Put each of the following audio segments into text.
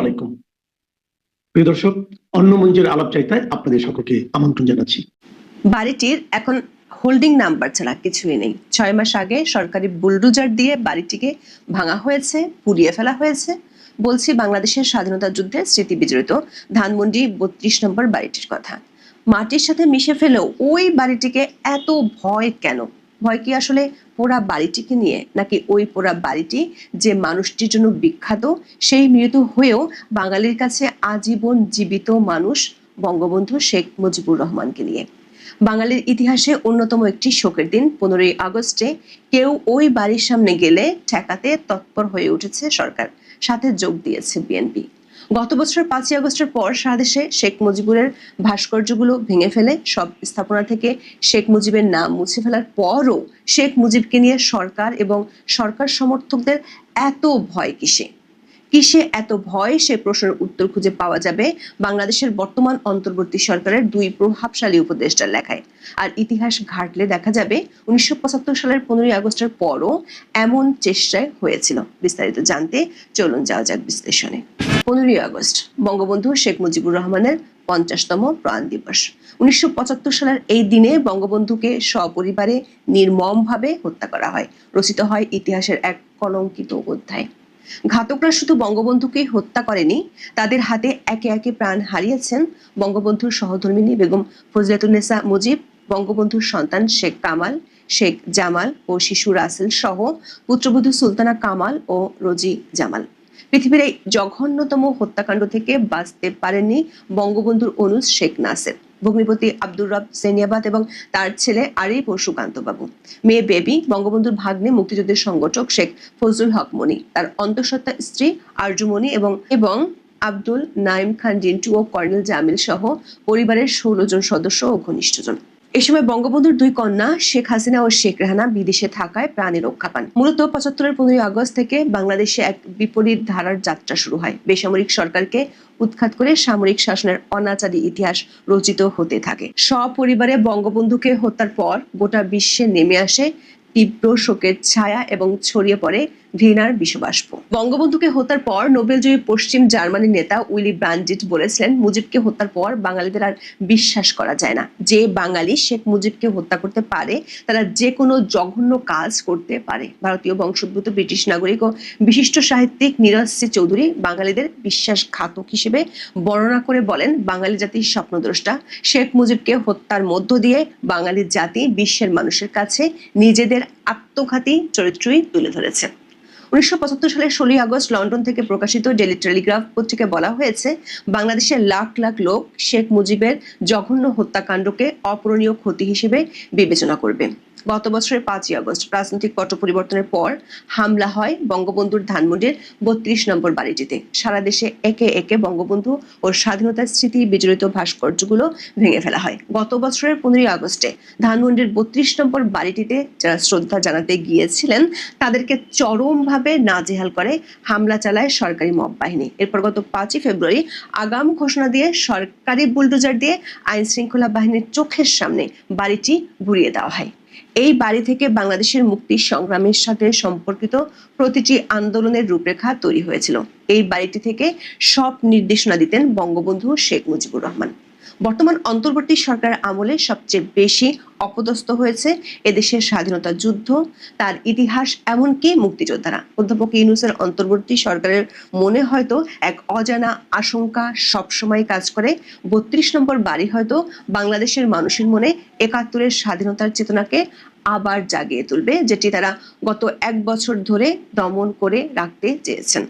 আলাইকুম। প্রিয় দর্শক, অন্য আপনাদের সকলকে আমন্ত্রণ জানাচ্ছি। বাড়িটির এখন হোল্ডিং নাম্বার ছাড়া কিছুই নেই। ছয় মাস আগে সরকারি বুলডুজার দিয়ে বাড়িটিকে ভাঙা হয়েছে, পুড়িয়ে ফেলা হয়েছে। বলছি বাংলাদেশের স্বাধীনতা যুদ্ধে স্মৃতি বিজড়িত ধানমন্ডি বত্রিশ নম্বর বাড়িটির কথা। মাটির সাথে মিশে ফেলেও ওই বাড়িটিকে এত ভয় কেন? ভয় কি আসলে পোড়া বাড়িটিকে নিয়ে, নাকি ওই পোড়া বাড়িটি যে মানুষটির জন্য বিখ্যাত, সেই মৃত্যু হয়েও বাঙালির কাছে আজীবন জীবিত মানুষ বঙ্গবন্ধু শেখ মুজিবুর রহমানকে নিয়ে? বাঙালির ইতিহাসে অন্যতম একটি শোকের দিন, পনেরোই আগস্টে কেউ ওই বাড়ির সামনে গেলে ঠেকাতে তৎপর হয়ে উঠেছে সরকার, সাথে যোগ দিয়েছে বিএনপি। গত বছর পাঁচই আগস্টের পর সারা দেশে শেখ মুজিবুরের ভাস্কর্যগুলো ভেঙে ফেলে। সব স্থাপনা থেকে শেখ মুজিবের নাম মুছে ফেলার পরও শেখ মুজিবকে নিয়ে সরকার এবং সরকার সমর্থকদের এত ভয় কিসে? কিসে এত ভয়? সে প্রশ্নের উত্তর খুঁজে পাওয়া যাবে বাংলাদেশের বর্তমান অন্তর্বর্তী সরকারের দুই প্রভাবশালী উপদেষ্টার লেখায়। আর ইতিহাস ঘাটলে দেখা যাবে উনিশশো পঁচাত্তর সালের পনেরোই আগস্টের পরও এমন চেষ্টায় হয়েছিল। বিস্তারিত জানতে চলুন যাওয়া যাক বিশ্লেষণে। পনেরোই আগস্ট বঙ্গবন্ধু শেখ মুজিবুর রহমানের পঞ্চাশতম প্রাণ দিবস। উনিশশো সালের এই দিনে বঙ্গবন্ধুকে সপরিবারে নির্মমভাবে হত্যা করা হয়। রচিত হয় ইতিহাসের এক কলঙ্কিত অধ্যায়। ঘাতকরা শুধু বঙ্গবন্ধুকেই হত্যা করেনি, তাদের হাতে একে একে প্রাণ হারিয়েছেন বঙ্গবন্ধুর সহধর্মিনী বেগম ফজলাতুন্নেসা মুজিব, বঙ্গবন্ধুর সন্তান শেখ কামাল, শেখ জামাল ও শিশু রাসেল সহ পুত্রবধূ সুলতানা কামাল ও রোজি জামাল। পৃথিবীর এই জঘন্যতম হত্যাকাণ্ড থেকে বাঁচতে পারেননি বঙ্গবন্ধুর অনুজ শেখ নাসের। ভগ্নিপতি আব্দুর রব সেনিয়াবাদ এবং তার ছেলে আরিফ ও সুকান্ত বাবু মেয়ে বেবি, বঙ্গবন্ধুর ভাগ্নে, মুক্তিযুদ্ধের সংগঠক শেখ ফজলুল হক মনি, তার অন্তঃসত্ত্বা স্ত্রী আরজুমণি এবং এবং আব্দুল নাইম খান জিন্টু ও কর্নেল জামিল সহ পরিবারের ষোলো জন সদস্য ও ঘনিষ্ঠজন। এ সময় বঙ্গবন্ধুর দুই কন্যা শেখ হাসিনা ও শেখ রেহানা বিদেশে থাকায় প্রাণে রক্ষা পান। মূলত পঁচাত্তরের পনেরোই আগস্ট থেকে বাংলাদেশে এক বিপরীত ধারার যাত্রা শুরু হয়। বেসামরিক সরকারকে উৎখাত করে সামরিক শাসনের অনাচারী ইতিহাস রচিত হতে থাকে। সপরিবারে বঙ্গবন্ধুকে হত্যার পর গোটা বিশ্বে নেমে আসে তীব্র শোকের ছায়া এবং ছড়িয়ে পড়ে ঘৃণার বিষবাষ্প। বঙ্গবন্ধুকে হত্যার পর নোবেলজয়ী পশ্চিম জার্মানির নেতা উইলি ব্রান্ডিট বলেছিলেন, মুজিবকে হত্যার পর বাঙালিদের আর বিশ্বাস করা যায় না। যে বাঙালি শেখ মুজিবকে হত্যা করতে পারে, তারা যে কোনো জঘন্য কাজ করতে পারে। ভারতীয় বংশোদ্ভূত ব্রিটিশ নাগরিক ও বিশিষ্ট সাহিত্যিক নীরজ সি চৌধুরী বাঙালিদের বিশ্বাসঘাতক হিসেবে বর্ণনা করে বলেন, বাঙালি জাতির স্বপ্নদ্রষ্টা শেখ মুজিবকে হত্যার মধ্য দিয়ে বাঙালি জাতি বিশ্বের মানুষের কাছে নিজেদের আত্মঘাতী চরিত্রই তুলে ধরেছে। উনিশশো পঁচাত্তর সালের ষোলোই আগস্ট লন্ডন থেকে প্রকাশিত ডেলি টেলিগ্রাফ পত্রিকায় বলা হয়েছে, বাংলাদেশের লাখ লাখ লোক শেখ মুজিবের জঘন্য হত্যাকাণ্ডকে অপূরণীয় ক্ষতি হিসেবে বিবেচনা করবে। গত বছরের পাঁচই আগস্ট, রাজনৈতিক পট পরিবর্তনের পর হামলা হয় বঙ্গবন্ধুর ধানমন্ডির বত্রিশ নম্বর বাড়িটিতে। সারা দেশে একে একে বঙ্গবন্ধু ও স্বাধীনতার স্মৃতি বিজড়িত ভাস্কর্যগুলো ভেঙে ফেলা হয়। গত বছরের পনেরোই আগস্টে ধানমন্ডির বত্রিশ নম্বর বাড়িটিতে যারা শ্রদ্ধা জানাতে গিয়েছিলেন, তাদেরকে চরমভাবে নাজেহাল করে হামলা চালায় সরকারি মব বাহিনী। এরপর গত পাঁচই ফেব্রুয়ারি আগাম ঘোষণা দিয়ে সরকারি বুলডোজার দিয়ে আইন শৃঙ্খলা বাহিনীর চোখের সামনে বাড়িটি ঘুরিয়ে দেওয়া হয়। এই বাড়ি থেকে বাংলাদেশের মুক্তি সংগ্রামের সাথে সম্পর্কিত প্রতিটি আন্দোলনের রূপরেখা তৈরি হয়েছিল। এই বাড়িটি থেকে সব নির্দেশনা দিতেন বঙ্গবন্ধু শেখ মুজিবুর রহমান। বর্তমান অন্তর্বর্তী সরকার আমলে সবচেয়ে বেশি অপদস্থ হয়েছে এদেশের স্বাধীনতা যুদ্ধ, তার ইতিহাস, এমনকি মুক্তিযোদ্ধারা। অধ্যাপক ইউনুসের অন্তর্বর্তী সরকারের মনে হয়তো এক অজানা আশঙ্কা সবসময় কাজ করে। বত্রিশ নম্বর বাড়ি হয়তো বাংলাদেশের মানুষের মনে একাত্তরের স্বাধীনতার চেতনাকে আবার জাগিয়ে তুলবে, যেটি তারা গত এক বছর ধরে দমন করে রাখতে চেয়েছেন।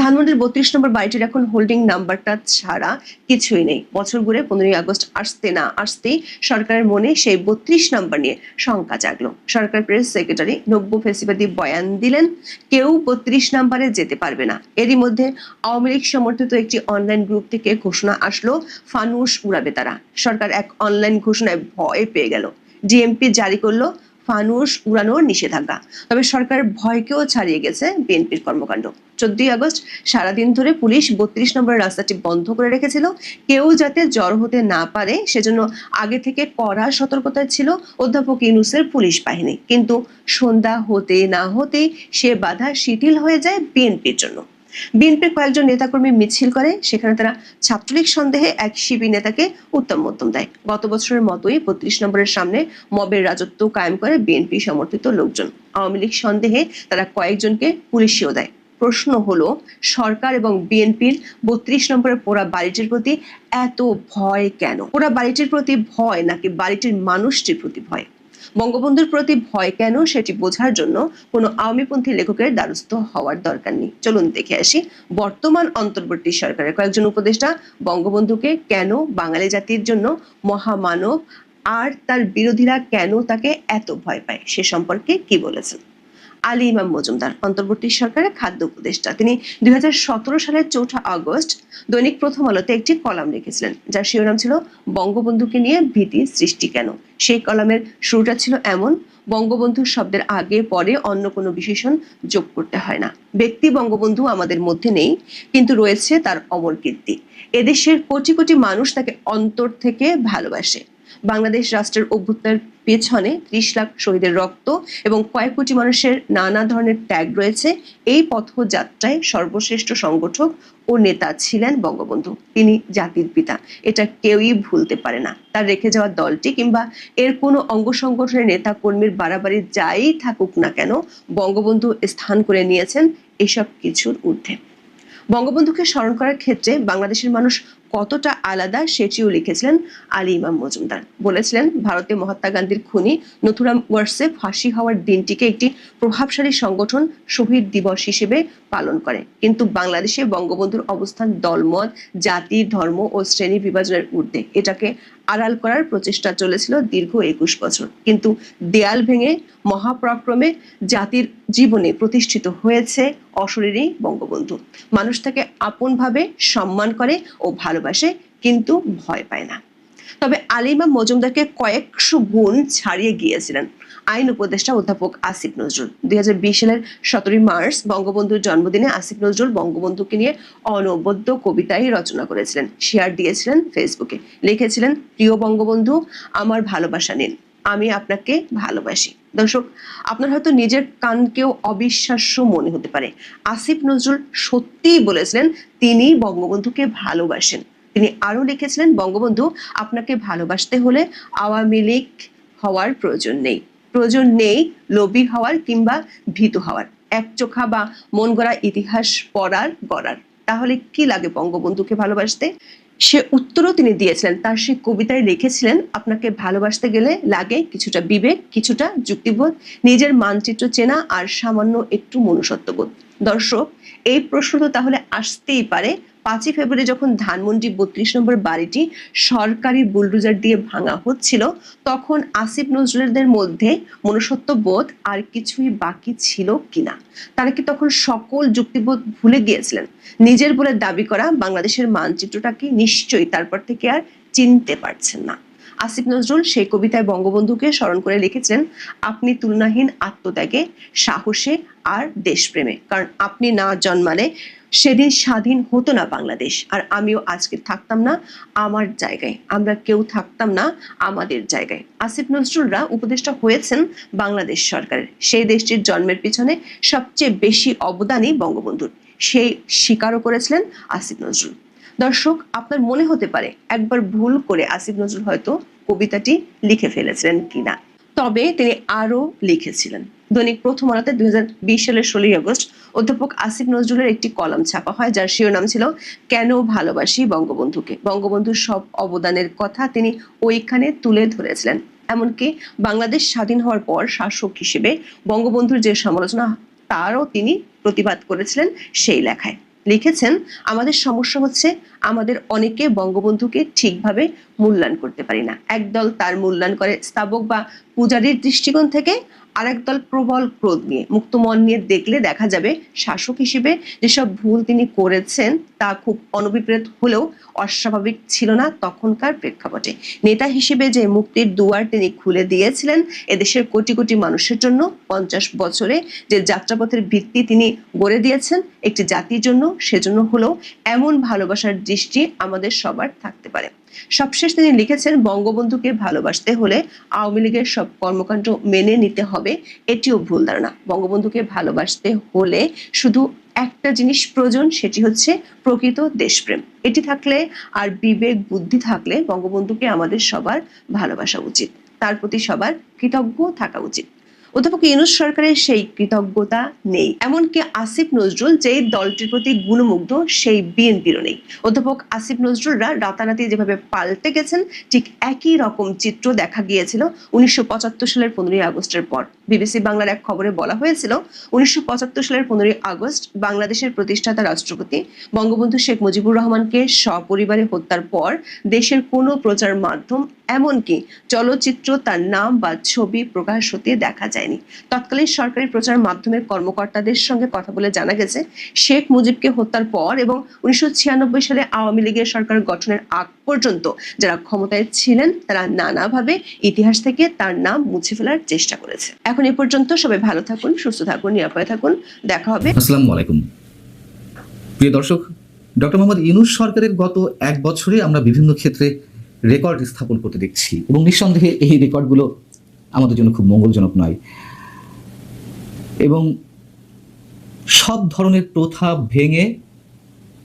ধানমন্ডির বত্রিশ নম্বর বাড়িটির এখন হোল্ডিং নাম্বারটা ছাড়া কিছুই নেই। বছর ঘুরে পনেরোই আগস্ট আসতে না আসতেই সরকারের মনে সেই বত্রিশ নম্বর নিয়ে শঙ্কা জাগলো। সরকার প্রেস সেক্রেটারি নব্য ফেসিবাদী বয়ান দিলেন, কেউ বত্রিশ নাম্বারে যেতে পারবে না। এরই মধ্যে আওয়ামী লীগ সমর্থিত একটি অনলাইন গ্রুপ থেকে ঘোষণা আসলো, ফানুস উড়াবে তারা। সরকার এক অনলাইন ঘোষণায় ভয় পেয়ে গেল। ডিএমপি জারি করল, ফানুস উড়ানোর নিষেধাজ্ঞা। তবে সরকার ভয়কেও ছাড়িয়ে গেছে বিএনপির কর্মকাণ্ড। চোদ্দই আগস্ট সারাদিন ধরে পুলিশ বত্রিশ নম্বরের রাস্তাটি বন্ধ করে রেখেছিল। কেউ যাতে জ্বর হতে না পারে, সেজন্য আগে থেকে কড়া সতর্কতায় ছিল অধ্যাপক ইউনুসের পুলিশ বাহিনী। কিন্তু সন্ধ্যা হতে না হতে সে বাধা শিথিল হয়ে যায় বিএনপির জন্য। বিএনপির কয়েকজন নেতাকর্মী মিছিল করে, সেখানে তারা ছাত্রলীগ সন্দেহে এক শিবির নেতাকে উত্তম মধ্যম দেয়। গত বছরের মতোই বত্রিশ নম্বরের সামনে মবের রাজত্ব কায়েম করে বিএনপি সমর্থিত লোকজন। আওয়ামী লীগ সন্দেহে তারা কয়েকজনকে পুলিশিও দেয়। প্রশ্ন হলো, সরকার এবং বিএনপির বত্রিশ নম্বরের পোড়া বাড়িটির প্রতি এত ভয় কেন? পোড়া বাড়িটির প্রতি ভয় নাকি বাড়িটির মানুষটির প্রতি ভয়? বঙ্গবন্ধুর প্রতি ভয় কেন সেটি বোঝার জন্য কোনো আওয়ামীপন্থী লেখকের দ্বারস্থ হওয়ার দরকার নেই। চলুন দেখে আসি বর্তমান অন্তর্বর্তী সরকারের কয়েকজন উপদেষ্টা বঙ্গবন্ধুকে কেন বাঙালি জাতির জন্য মহামানব আর তার বিরোধীরা কেন তাকে এত ভয় পায়? সে সম্পর্কে কি বলেছেন? আলী ইমাম মজুমদার, অন্তর্বর্তী সরকারের খাদ্য উপদেষ্টা। তিনি দুই সালের চৌঠা আগস্ট দৈনিক প্রথম আলোতে একটি কলাম লিখেছিলেন, যার শিরোনাম ছিল, বঙ্গবন্ধুকে নিয়ে ভীতি সৃষ্টি কেন? সেই কলামের শুরুটা ছিল এমন, বঙ্গবন্ধু শব্দের আগে পরে অন্য কোনো বিশেষণ যোগ করতে হয় না। ব্যক্তি বঙ্গবন্ধু আমাদের মধ্যে নেই, কিন্তু রয়েছে তার অমর কীর্তি। এদেশের কোটি কোটি মানুষ তাকে অন্তর থেকে ভালোবাসে। বাংলাদেশ রাষ্ট্রের অভ্যুত্থানের পেছনে ত্রিশ লাখ শহীদের রক্ত এবং কয়েক কোটি মানুষের নানা ধরনের ত্যাগ রয়েছে। এই পথযাত্রায় সর্বশ্রেষ্ঠ সংগঠক ও নেতা ছিলেন বঙ্গবন্ধু। তিনি জাতির পিতা। এটা কেউই ভুলতে পারে না। তার রেখে যাওয়া দলটি কিংবা এর কোনো অঙ্গ সংগঠনের নেতা কর্মীর বাড়াবাড়ি যাই থাকুক না কেন, বঙ্গবন্ধু স্থান করে নিয়েছেন এসব কিছুর ঊর্ধ্বে। বঙ্গবন্ধুকে স্মরণ করার ক্ষেত্রে বাংলাদেশের মানুষ কতটা আলাদা সেটিও লিখেছিলেন আলী ইমাম মজুমদার। বলেছিলেন ভারতে মহাত্মা গান্ধীর খুনি নথুরাম ওয়ার্সে ফাঁসি হওয়ার দিনটিকে একটি প্রভাবশালী সংগঠন শহীদ দিবস হিসেবে পালন করে। কিন্তু বাংলাদেশে বঙ্গবন্ধুর অবস্থান দলমত, জাতি, ধর্ম ও শ্রেণি বিভাজনের ঊর্ধ্বে। এটাকে আড়াল করার প্রচেষ্টা চলেছিল দীর্ঘ একুশ বছর। কিন্তু দেয়াল ভেঙে মহাপরাক্রমে জাতির জীবনে প্রতিষ্ঠিত হয়েছে অশরীরী বঙ্গবন্ধু। মানুষ তাকে আপনভাবে সম্মান করে ও ভালোবাসে, কিন্তু ভয় পায় না। তবে আলিমা মজুমদারকে কয়েকশো গুণ ছাড়িয়ে গিয়েছিলেন আইন উপদেষ্টা অধ্যাপক আসিফ নজরুল। দুই হাজার বিশ সালের সতেরোই মার্চ বঙ্গবন্ধুর জন্মদিনে আসিফ নজরুল বঙ্গবন্ধুকে নিয়ে অনবদ্য কবিতাই রচনা করেছিলেন। শেয়ার দিয়েছিলেন ফেসবুকে। লিখেছিলেন, প্রিয় বঙ্গবন্ধু, আমার ভালোবাসা নিন। আমি আপনাকে ভালোবাসি। দর্শক, আপনার হয়তো নিজের কানকেও অবিশ্বাস্য মনে হতে পারে। আসিফ নজরুল সত্যিই বলেছিলেন তিনি বঙ্গবন্ধুকে ভালোবাসেন। তিনি আরও লিখেছিলেন, বঙ্গবন্ধু, আপনাকে ভালোবাসতে হলে আওয়ামী লীগ হওয়ার প্রয়োজন নেই। প্রয়োজন নেই লোভী হওয়ার কিংবা ভীত হওয়ার। এক চোখা বা মন গড়া ইতিহাস পড়ার গড়ার। তাহলে কি লাগে বঙ্গবন্ধুকে ভালোবাসতে? সে উত্তরও তিনি দিয়েছিলেন। তার সেই কবিতায় লিখেছিলেন, আপনাকে ভালোবাসতে গেলে লাগে কিছুটা বিবেক, কিছুটা যুক্তিবোধ, নিজের মানচিত্র চেনা আর সামান্য একটু মনুষ্যত্ববোধ। দর্শক, এই প্রশ্ন তো তাহলে আসতেই পারে। পাঁচই ফেব্রুয়ারি যখন ধানমন্ডি বত্রিশ নম্বর বাড়িটি সরকারি বুলডোজার দিয়ে ভাঙা হচ্ছিল, তখন আসিফ নজরুলদের মধ্যে মনুষ্যত্ব বোধ আর কিছুই বাকি ছিল কিনা? তারা কি তখন সকল যুক্তিবোধ ভুলে গিয়েছিলেন? নিজের বলে দাবি করা বাংলাদেশের মানচিত্রটাকে নিশ্চয়ই তারপর থেকে আর চিনতে পারছেন না। আসিফ নজরুল সেই কবিতায় বঙ্গবন্ধুকে স্মরণ করে লিখেছিলেন, আপনি তুলনাহীন আত্মত্যাগে, সাহসে আর দেশপ্রেমে। কারণ আপনি না জন্মালে সেদিন স্বাধীন হতো না বাংলাদেশ। আর আমিও আজকে থাকতাম না আমার জায়গায়। আমরা কেউ থাকতাম না আমাদের জায়গায়। আসিফ নজরুলরা উপদেষ্টা হয়েছেন বাংলাদেশ সরকারের। সেই দেশটির জন্মের পিছনে সবচেয়ে বেশি অবদানই বঙ্গবন্ধুর। সেই স্বীকারও করেছিলেন আসিফ নজরুল। দর্শক, আপনার মনে হতে পারে একবার ভুল করে আসিফ নজরুল হয়তো কবিতাটি লিখে ফেলেছিলেন কিনা। তবে তিনি আরও লিখেছিলেন। দৈনিক প্রথম আলোতে দুই হাজার বিশ সালের ষোলোই আগস্ট অধ্যাপক আসিফ নজরুলের একটি কলাম ছাপা হয়, যার শিরোনাম ছিল, কেন ভালোবাসি বঙ্গবন্ধুকে? বঙ্গবন্ধুর সব অবদানের কথা তিনি ওইখানে তুলে ধরেছিলেন। এমনকি বাংলাদেশ স্বাধীন হওয়ার পর শাসক হিসেবে বঙ্গবন্ধুর যে সমালোচনা, তারও তিনি প্রতিবাদ করেছিলেন সেই লেখায়। লিখেছেন, আমাদের সমস্যা হচ্ছে আমাদের অনেকে বঙ্গবন্ধুকে ঠিকভাবে মূল্যায়ন করতে পারি না। একদল তার মূল্যায়ন করে স্থাপক বা পূজারীর দৃষ্টিকোণ থেকে আরেক দল প্রবল ক্রোধ নিয়ে মুক্ত মন নিয়ে দেখলে দেখা যাবে শাসক হিসেবে যেসব ভুল তিনি করেছেন তা খুব অনভিপ্রেত হলেও অস্বাভাবিক ছিল না তখনকার প্রেক্ষাপটে। নেতা হিসেবে যে মুক্তির দুয়ার তিনি খুলে দিয়েছিলেন এদেশের কোটি কোটি মানুষের জন্য, পঞ্চাশ বছরে যে যাত্রাপথের ভিত্তি তিনি গড়ে দিয়েছেন, একটি জাতির জন্য সেজন্য হলেও এমন ভালোবাসার দৃষ্টি আমাদের সবার থাকতে পারে। সবশেষ তিনি লিখেছেন, বঙ্গবন্ধুকে ভালোবাসতে হলে আওয়ামী লীগের সব কর্মকাণ্ড মেনে নিতে হবে, এটিও ভুল ধারণা। বঙ্গবন্ধুকে ভালোবাসতে হলে শুধু একটা জিনিস প্রয়োজন, সেটি হচ্ছে প্রকৃত দেশপ্রেম। এটি থাকলে আর বিবেক, বুদ্ধি থাকলে বঙ্গবন্ধুকে আমাদের সবার ভালোবাসা উচিত। তার প্রতি সবার কৃতজ্ঞ থাকা উচিত। অধ্যাপক ইউনুস সরকারের সেই কৃতজ্ঞতা নেই। এমনকি আসিফ নজরুল যেই দলটির প্রতি গুণমুগ্ধ, সেই বিএনপিরও নেই। অধ্যাপক আসিফ নজরুলরা রাতারাতি যেভাবে পাল্টে গেছেন, ঠিক একই রকম চিত্র দেখা গিয়েছিল উনিশশো পঁচাত্তর সালের পনেরোই আগস্টের পর। বিবিসি বাংলার এক খবরে বলা হয়েছিল, উনিশশো পঁচাত্তর সালের পনেরোই আগস্ট বাংলাদেশের প্রতিষ্ঠাতা রাষ্ট্রপতি বঙ্গবন্ধু শেখ মুজিবুর রহমানকে সপরিবারে হত্যার পর দেশের কোনো প্রচার মাধ্যম, এমনকি চলচ্চিত্র তার নাম বা ছবি প্রকাশ হতে দেখা যায়নি। তৎকালীন সরকারি প্রচার মাধ্যমের কর্মকর্তাদের সঙ্গে কথা বলে জানা গেছে, শেখ মুজিবকে হত্যার পর এবং উনিশশো সালে আওয়ামী লীগের সরকার গঠনের আগ পর্যন্ত যারা ক্ষমতায় ছিলেন, তারা নানাভাবে ইতিহাস থেকে তার নাম মুছে ফেলার চেষ্টা করেছে। এখন এ পর্যন্ত সবাই ভালো থাকুন, সুস্থ থাকুন, নিরাপদে থাকুন। দেখা হবে। আসসালামু আলাইকুম। প্রিয় দর্শক, ডক্টর মোহাম্মদ ইউনুস সরকারের গত এক বছরে আমরা বিভিন্ন ক্ষেত্রে রেকর্ড স্থাপন করতে দেখছি এবং নিঃসন্দেহে এই রেকর্ডগুলো আমাদের জন্য খুব মঙ্গলজনক নয়। এবং সব ধরনের প্রথা ভেঙে,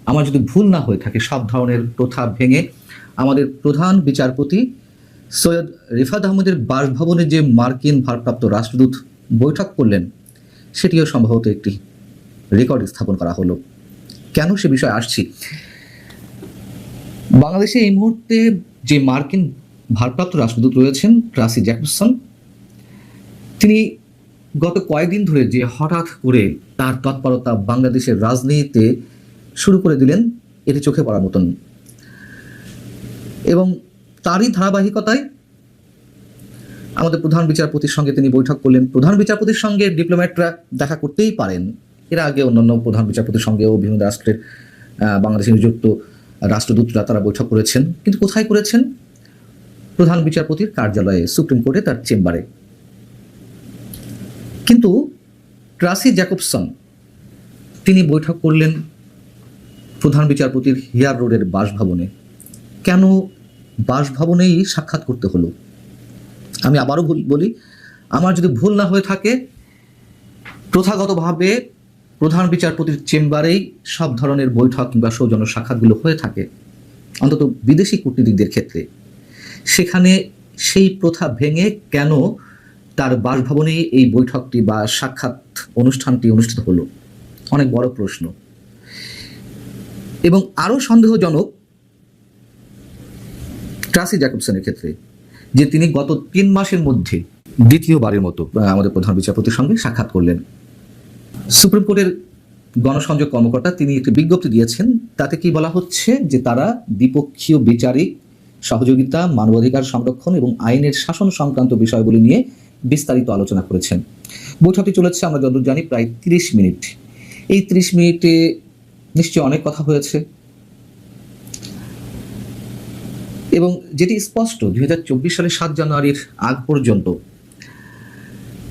আমার যদি ভুল না হয়ে থাকে, সব ধরনের প্রথা ভেঙে আমাদের প্রধান বিচারপতি সৈয়দ রিফাত আহমেদের বাসভবনে যে মার্কিন ভারপ্রাপ্ত রাষ্ট্রদূত বৈঠক করলেন, সেটিও সম্ভবত একটি রেকর্ড স্থাপন করা হলো। কেন সে বিষয়ে আসছি? বাংলাদেশে এই মুহূর্তে যে মার্কিন ভারপ্রাপ্ত রাষ্ট্রদূত রয়েছেন, ট্রাসি জ্যাকসন তিনি গত কয়েকদিন ধরে যে হঠাৎ করে তার তৎপরতা বাংলাদেশের রাজনীতিতে শুরু করে দিলেন, এটি চোখে পড়ার মতন। এবং তারই ধারাবাহিকতায় আমাদের প্রধান বিচারপতির সঙ্গে তিনি বৈঠক করলেন। প্রধান বিচারপতির সঙ্গে ডিপ্লোম্যাটরা দেখা করতেই পারেন। এর আগে অন্যান্য প্রধান বিচারপতির সঙ্গেও বিভিন্ন রাষ্ট্রের বাংলাদেশে নিযুক্ত রাষ্ট্রদূতরা তারা বৈঠক করেছেন। কিন্তু কোথায় করেছেন? প্রধান বিচারপতির কার্যালয়ে, সুপ্রিম কোর্টে, তার চেম্বারে। কিন্তু ট্রাসি জ্যাকবসন তিনি বৈঠক করলেন প্রধান বিচারপতির হিয়ার রোডের বাসভবনে। কেন বাসভবনেই সাক্ষাৎ করতে হলো? আমি আবারও ভুল- বলি, আমার যদি ভুল না হয়ে থাকে, প্রথাগতভাবে প্রধান বিচারপতির চেম্বারেই সব ধরনের বৈঠক কিংবা সৌজন্য সাক্ষাৎগুলো হয়ে থাকে, অন্তত বিদেশি কূটনীতিকদের ক্ষেত্রে। সেখানে সেই প্রথা ভেঙে কেন তার বাসভবনে এই বৈঠকটি বা সাক্ষাৎ অনুষ্ঠানটি অনুষ্ঠিত হলো। অনেক বড় প্রশ্ন। এবং আরও সন্দেহজনক ট্রাসি জ্যাকবসনের ক্ষেত্রে, যে তিনি গত তিন মাসের মধ্যে দ্বিতীয়বারের মতো আমাদের প্রধান বিচারপতির সঙ্গে সাক্ষাৎ করলেন। সুপ্রিম কোর্টের গণসংযোগ কর্মকর্তা তিনি একটি বিজ্ঞপ্তি দিয়েছেন, তাতে কি বলা হচ্ছে যে তারা দ্বিপক্ষীয় বিচারিক সহযোগিতা, মানবাধিকার সংরক্ষণ এবং আইনের শাসন সংক্রান্ত বিষয়গুলি নিয়ে বিস্তারিত আলোচনা করেছেন। বৈঠকটি চলেছে আমরা যতদূর জানি প্রায় তিরিশ মিনিট। এই তিরিশ মিনিটে নিশ্চয়ই অনেক কথা হয়েছে। এবং যেটি স্পষ্ট, দুই সালের সাত জানুয়ারির আগ পর্যন্ত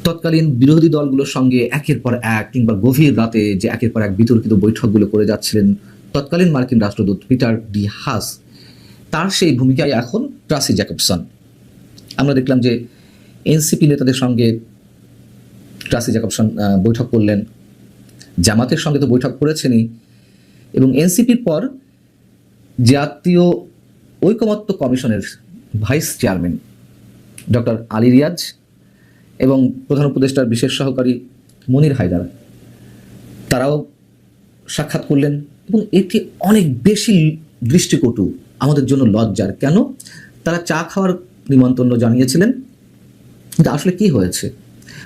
তৎকালীন বিরোধী দলগুলোর সঙ্গে একের পর এক কিংবা গভীর রাতে যে একের পর এক বিতর্কিত বৈঠকগুলো করে যাচ্ছিলেন তৎকালীন মার্কিন রাষ্ট্রদূত পিটার ডি হাস, তার সেই ভূমিকায় এখন ট্রাসি জ্যাকবসন। আমরা দেখলাম যে এনসিপি নেতাদের সঙ্গে ট্রাসি জ্যাকবসন বৈঠক করলেন। জামাতের সঙ্গে তো বৈঠক করেছেনই। এবং এনসিপির পর জাতীয় ঐকমত্য কমিশনের vice chairman doctor Ali Riaz এবং প্রধান উপদেষ্টার বিশেষ সহকারী মনির হায়দার, তারাও সাক্ষাৎ করলেন। এবং এটি অনেক বেশি দৃষ্টিকটু আমাদের জন্য লজ্জার। কেন? তারা চা খাওয়ার নিমন্ত্রণ জানিয়েছিলেন। কিন্তু আসলে কি হয়েছে?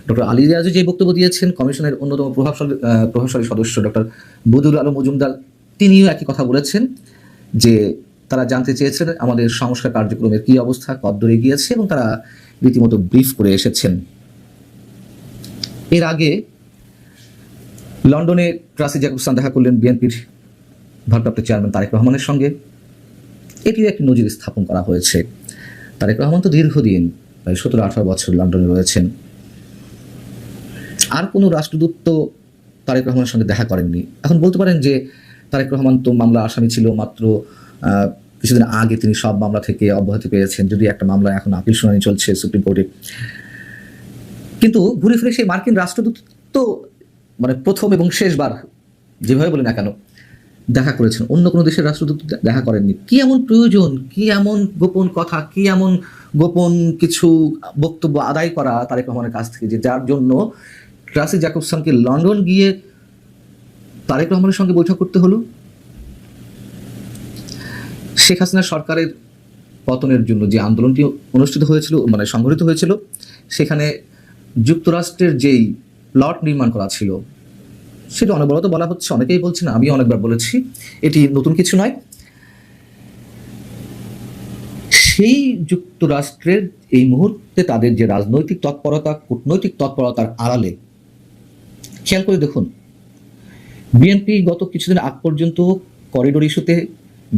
ডক্টর আলী রিয়াজু যে বক্তব্য দিয়েছেন, কমিশনের অন্যতম প্রভাবশালী প্রভাবশালী সদস্য ডক্টর বদুল আলম মজুমদার, তিনিও একই কথা বলেছেন যে তারা জানতে চেয়েছেন আমাদের সংস্কার কার্যক্রমের কি অবস্থা কদ্দূর গিয়েছে এবং তারা রীতিমতো ব্রিফ করে এসেছেন। এর আগে লন্ডনে ট্রাসি জ্যাকবসান দেখা করলেন বিএনপির ভারপ্রাপ্ত চেয়ারম্যান তারেক রহমানের সঙ্গে। এটিও একটি নজির স্থাপন করা হয়েছে। তারেক রহমান তো দীর্ঘদিন প্রায় সতেরো, আঠারো বছর লন্ডনে রয়েছেন। আর কোনো রাষ্ট্রদূত তো তারেক রহমানের সঙ্গে দেখা করেননি। এখন বলতে পারেন যে তারেক রহমান তো মামলা আসামি ছিল মাত্র কিছুদিন আগে তিনি সব মামলা থেকে অব্যাহতি পেয়েছেন যদি একটা মামলা এখন আপিল শুনানি চলছে সুপ্রিম কোর্টে। কিন্তু ঘুরে ফিরে সেই মার্কিন রাষ্ট্রদূত তো মানে প্রথম এবং শেষবার যেভাবে বলে না কেন দেখা করেছেন। অন্য কোনো দেশের রাষ্ট্রদূত দেখা করেননি। কি এমন প্রয়োজন? কি এমন গোপন কথা? কি এমন গোপন কিছু বক্তব্য আদায় করা তারেক রহমানের কাছ থেকে যে যার জন্য ট্রাসি জ্যাকবসনকে লন্ডন গিয়ে তারেক রহমানের সঙ্গে বৈঠক করতে হলো? শেখ হাসিনা সরকারের পতনের জন্য যে আন্দোলনটি অনুষ্ঠিত হয়েছিল মানে সংঘটিত হয়েছিল, সেখানে যুক্তরাষ্ট্রের যেই প্লট নির্মাণ করা ছিল সেটা অনবরত বলা হচ্ছে, অনেকেই বলছেন আমি অনেকবার বলেছি, এটি নতুন কিছু নয়। সেই যুক্তরাষ্ট্রের এই মুহূর্তে তাদের যে রাজনৈতিক তৎপরতা, কূটনৈতিক তৎপরতার আড়ালে, খেয়াল করে দেখুন, বিএনপি গত কিছুদিন আগ পর্যন্ত করিডোর ইস্যুতে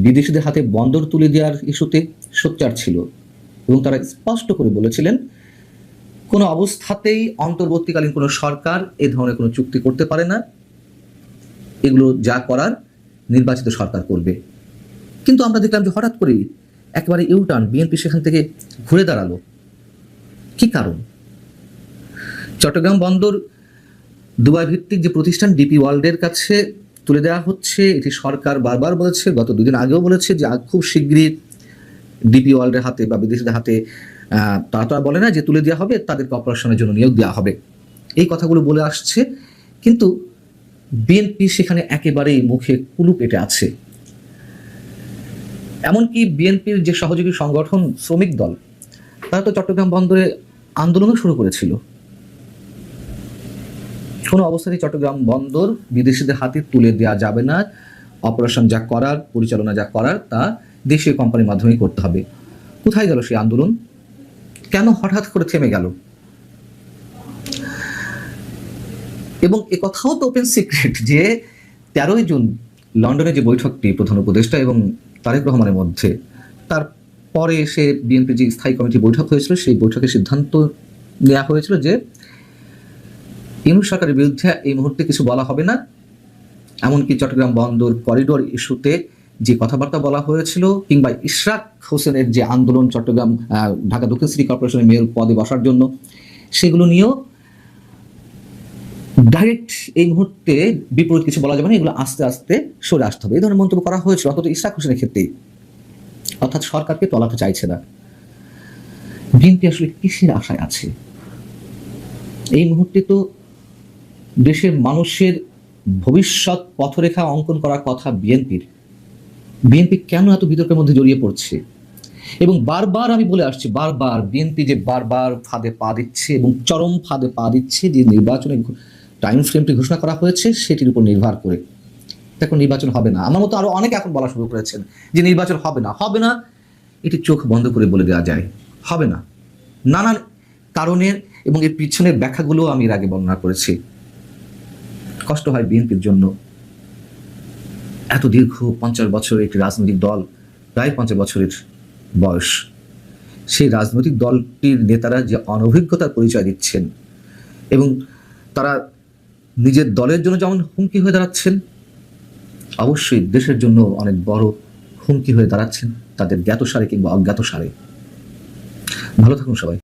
বিদেশিদের হাতে বন্দর তুলে দেওয়ার ইস্যুতে সোচ্চার ছিল এবং তারা স্পষ্ট করে বলেছিলেন, কোনো অবস্থাতেই অন্তর্বর্তীকালীন কোনো সরকার এ ধরনের কোনো চুক্তি করতে পারে না। এগুলো যা করার নির্বাচিত সরকার করবে। কিন্তু আমরা দেখলাম যে হঠাৎ করেই একেবারে ইউটার্ন বিএনপি সেখান থেকে ঘুরে দাঁড়াল। কি কারণ? চট্টগ্রাম বন্দর দুবাই ভিত্তিক যে প্রতিষ্ঠান ডিপি ওয়ার্ল্ডের কাছে তুলে দেওয়া হচ্ছে, এটি সরকার বারবার বলেছে, গত দুদিন আগেও বলেছে যে খুব শীঘ্রই ডিপি ওয়ার্ল্ডের হাতে বা বিদেশিদের হাতে তারা তো আর বলে না যে তুলে দেওয়া হবে, তাদেরকে অপারেশনের জন্য নিয়োগ দেওয়া হবে। এই কথাগুলো বলে আসছে, কিন্তু বিএনপি সেখানে একেবারেই মুখে কুলু পেটে আছে। এমনকি বিএনপির যে সহযোগী সংগঠন শ্রমিক দল, তারা তো চট্টগ্রাম বন্দরে আন্দোলনও শুরু করেছিল। কোনো অবস্থাতেই চট্টগ্রাম বন্দর বিদেশিদের হাতে তুলে দেওয়া যাবে না। অপারেশন যা করার, পরিচালনা যা করার, তা দেশীয় কোম্পানির মাধ্যমেই করতে হবে। কোথায় গেল সেই আন্দোলন? কেন হঠাৎ করে থেমে গেল? এবং এ কথাও তো ওপেন সিক্রেট যে তেরোই জুন লন্ডনে যে বৈঠকটি প্রধান উপদেষ্টা এবং তারেক রহমানের মধ্যে, তার পরে এসে বিএনপি যে স্থায়ী কমিটি বৈঠক হয়েছিল, সেই বৈঠকে সিদ্ধান্ত নেওয়া হয়েছিল যে ইউনুস সরকারের বিরুদ্ধে এই মুহূর্তে কিছু বলা হবে না। এমনকি চট্টগ্রাম বন্দর করিডোর ইস্যুতে যে কথাবার্তা বলা হয়েছিল কিংবা ইশরাক হোসেনের যে আন্দোলন চট্টগ্রাম ঢাকা দক্ষিণ সিটি কর্পোরেশনের মেয়র পদে বসার জন্য, সেগুলো নিয়েও ডাইরেক্ট এই মুহূর্তে বিপরীত কিছু বলা যাবে না, এগুলো আস্তে আস্তে সরে আসতে হবে। এই ধরনের মন্তব্য করা হয়েছিল অন্তত ইশরাক হোসেনের ক্ষেত্রেই। অর্থাৎ সরকারকে তলাতে চাইছে না। বিএনপি আসলে কিসের আশায় আছে? এই মুহূর্তে তো দেশের মানুষের ভবিষ্যৎ পথরেখা অঙ্কন করার কথা বিএনপির। বিএনপি কেন এত বিতর্কের মধ্যে জড়িয়ে পড়ছে? এবং বারবার আমি বলে আসছি, বারবার বিএনপি যে বারবার ফাঁদে পা দিচ্ছে এবং চরম ফাঁদে পা দিচ্ছে যে নির্বাচনের টাইম ফ্রেমটি ঘোষণা করা হয়েছে, সেটির উপর নির্ভর করে। দেখুন নির্বাচন হবে না। আমার মতো আরও অনেকে এখন বলা শুরু করেছেন যে নির্বাচন হবে না। হবে না, এটি চোখ বন্ধ করে বলে দেওয়া যায়। হবে না। নানান কারণের এবং এর পিছনের ব্যাখ্যাগুলো আমি এর আগে বর্ণনা করেছি। কষ্ট হয় বিএনপির জন্য। এত দীর্ঘ পঞ্চাশ বছরের একটি রাজনৈতিক দল, প্রায় পঞ্চাশ বছরের বয়স। সেই রাজনৈতিক দলটির নেতারা যে অনভিজ্ঞতার পরিচয় দিচ্ছেন এবং তারা নিজের দলের জন্য যেমন হুমকি হয়ে দাঁড়াচ্ছেন, অবশ্যই দেশের জন্য অনেক বড় হুমকি হয়ে দাঁড়াচ্ছেন তাদের জ্ঞাতসারে কিংবা অজ্ঞাতসারে। ভালো থাকুন সবাই।